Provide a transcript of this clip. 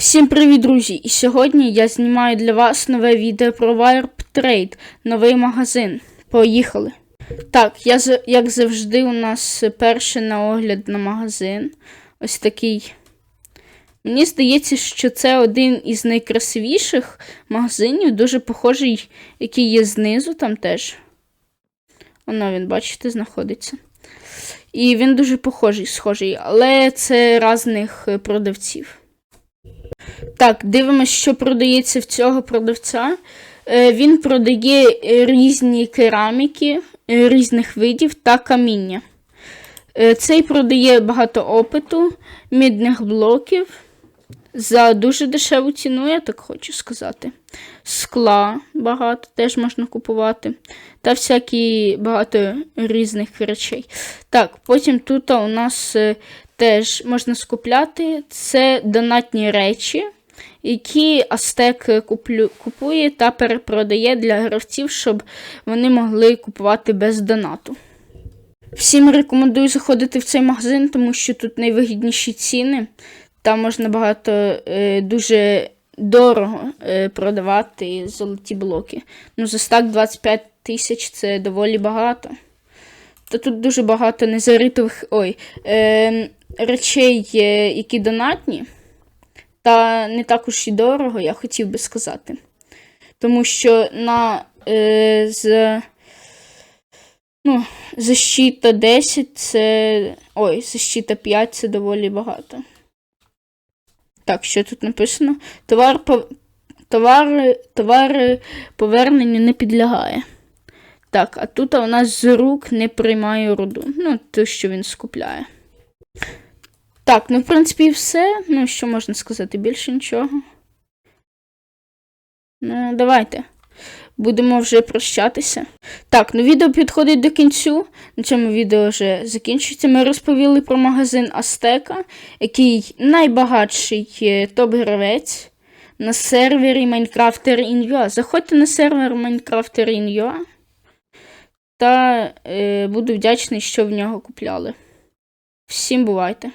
Всім привіт, друзі! І сьогодні я знімаю для вас нове відео про Warp Trade, новий магазин. Поїхали! Так, я, як завжди, у нас перший на огляд на магазин. Ось такий. Мені здається, що це один із найкрасивіших магазинів, дуже похожий, який є знизу там теж. Воно він, бачите, знаходиться. І він дуже похожий, схожий, але це різних продавців. Так, дивимося, що продається в цього продавця. Е, Він продає е, різні кераміки е, різних видів та каміння. Цей продає багато опиту, мідних блоків за дуже дешеву ціну, я так хочу сказати. Скла багато теж можна купувати. Та всякі багато різних речей. Так, потім тут у нас е, теж можна скупляти. Це донатні речі, які Астек е, купує та перепродає для гравців, щоб вони могли купувати без донату. Всім рекомендую заходити в цей магазин, тому що тут найвигідніші ціни. Там можна багато е, дуже дорого е, продавати золоті блоки. Ну, за стак 25 тисяч це доволі багато. Та тут дуже багато незаритових ой, е, речей, е, які донатні, та не також і дорого, я хотів би сказати. Тому що на е, з, ну, защита 10 це. Ой, защита 5 це доволі багато. Так, що тут написано? Товар. Товари товар поверненню не підлягає. Так, а тут у нас з рук не приймає руду. Ну, те, що він скупляє. Так, ну, в принципі, і все. Ну, що можна сказати, більше нічого. Ну, давайте. Будемо вже прощатися. Так, ну відео підходить до кінцю. На цьому відео вже закінчується. Ми розповіли про магазин Астека, який найбагатший е, топ-гравець на сервері Minecrafter in.ua. Заходьте на сервер Minecrafter.in.ua та е, буду вдячний, що в нього купляли. Всім бувайте!